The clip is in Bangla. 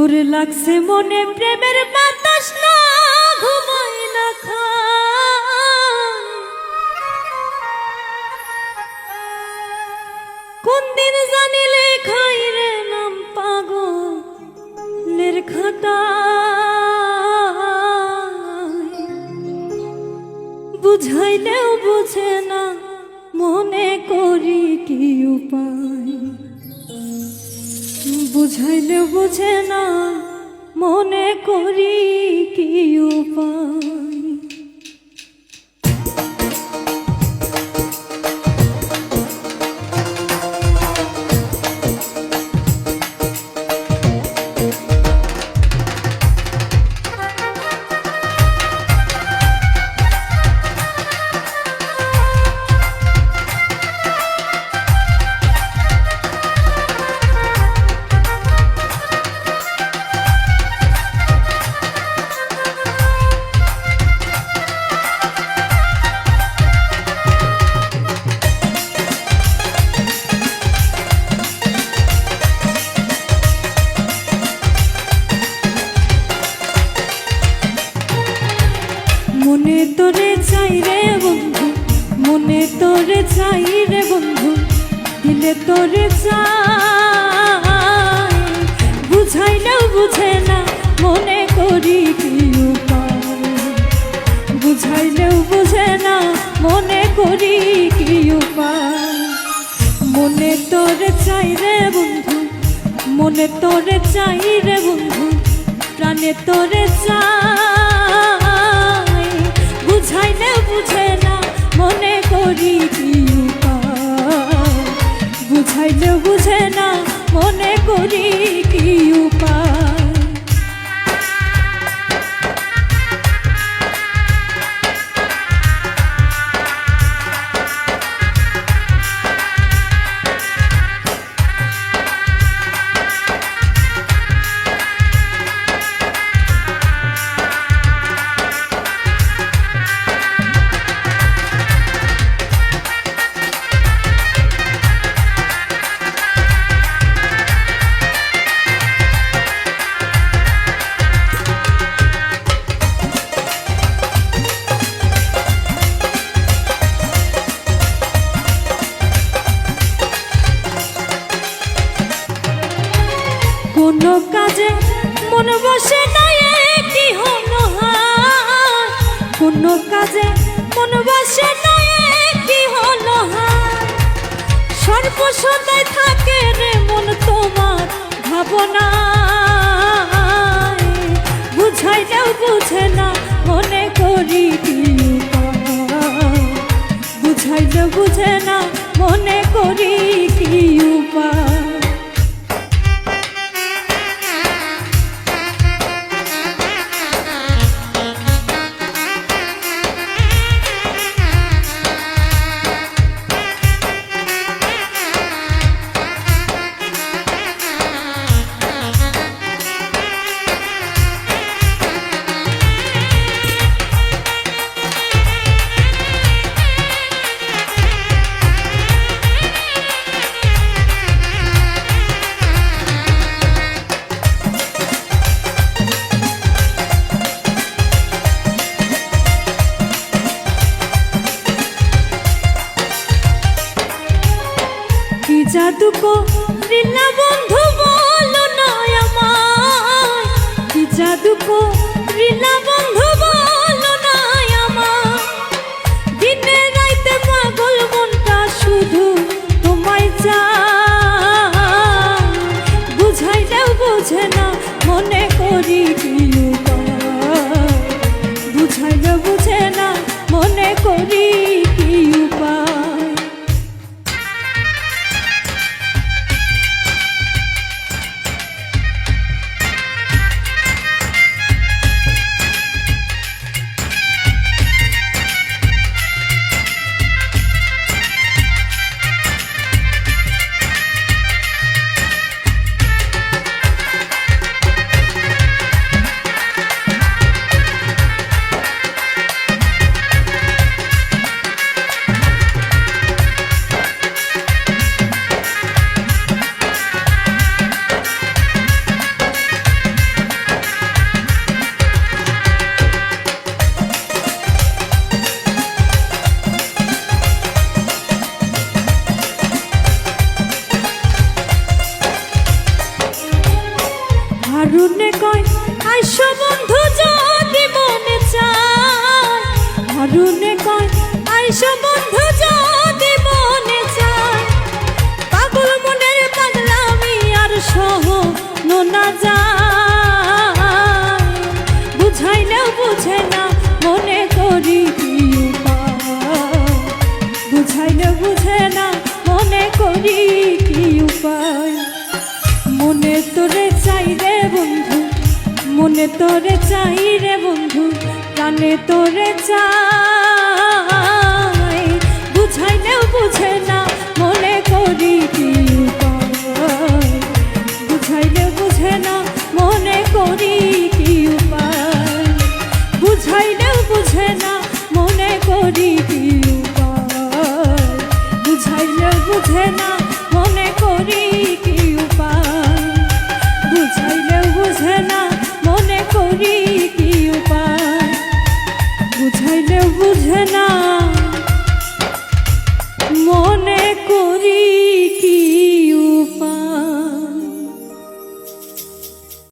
ওরে লাগছে মনে, প্রেমের বাতাস না ঘুমাই না। কোন দিন জানিলে খাই রে নাম পাগলের খাতা বুঝাইলেও বুঝে না, মনে করি কি উপায় বুঝাইলে বুঝে না মনে করি কি উপায়। বন্ধু, দিলে তোরে চাই। বুঝাইলেও বুঝে না মনে করি কি উপায়। বুঝাইলেও বুঝে না মনে করি কি উপায়। মনে তোরে চাই রে বন্ধু, মনে তোরে চাই রে বন্ধু, প্রাণে তোরে চাই। কাজে মন বসে কি হলো হায় সর্বসদাই থাকে রে মন তোমার ভাবনা। বুঝাইলেও বুঝে না মনে করি উপায় বুঝাইলেও বুঝে না মনে করি কি কি জাদু করিলা বন্ধু, বলো না আমায়। কি জাদু করিলা বন্ধু, বলো না আমায়। দিনে রাইতে পাগল মনটা শুধু তোমায় চায়। বুঝাইলেও বুঝে না মনে করি বুঝাইলেও বুঝে না মনে করি তোরে চাই রে বন্ধু কানে তোরে চাই।